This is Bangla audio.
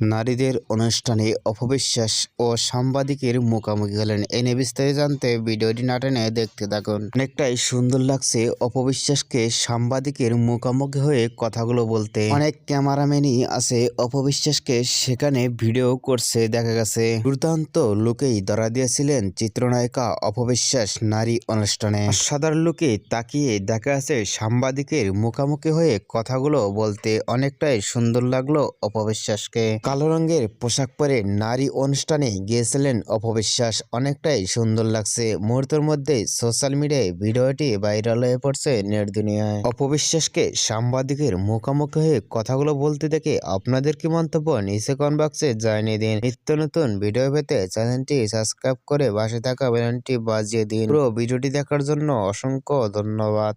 নারীদের অনুষ্ঠানে অপবিশ্বাস ও সাংবাদিকের মুখোমুখি হলেন। এই নিয়ে বিস্তারিত জানতে ভিডিওটি না টেনে দেখতে থাকুন। অনেকটাই সুন্দর লাগছে অপবিশ্বাসকে সাংবাদিকের মুখোমুখি হয়ে কথাগুলো বলতে। অনেক ক্যামেরাম্যানই আছে অপবিশ্বাসকে সেখানে ভিডিও করছে দেখা গেছে। দুর্দান্ত লোকেই ধরা দিয়েছিলেন চিত্রনায়িকা অপবিশ্বাস নারী অনুষ্ঠানে। সাধারণ লোকে তাকিয়ে দেখা যাচ্ছে সাংবাদিকের মুখোমুখি হয়ে কথাগুলো বলতে অনেকটাই সুন্দর লাগল অপবিশ্বাসকে। কালো রঙের পোশাক পরে নারী অনুষ্ঠানে গিয়েছিলেন অপবিশ্বাস। অনেকটাই সুন্দর লাগছে। মুহূর্তের মধ্যে সোশ্যাল মিডিয়ায় ভিডিওটি ভাইরাল হয়ে পড়ছে নেট দুনিয়ায়। অপবিশ্বাসকে সাংবাদিকের মুখোমুখি হয়ে কথাগুলো বলতে দেখে আপনাদের কি মন্তব্য নিচে কমেন্ট বক্সে জানিয়ে দিন। নিত্য নতুন ভিডিও পেতে চ্যানেলটি সাবস্ক্রাইব করে পাশে থাকা বেলনটি বাজিয়ে দিন। পুরো ভিডিওটি দেখার জন্য অসংখ্য ধন্যবাদ।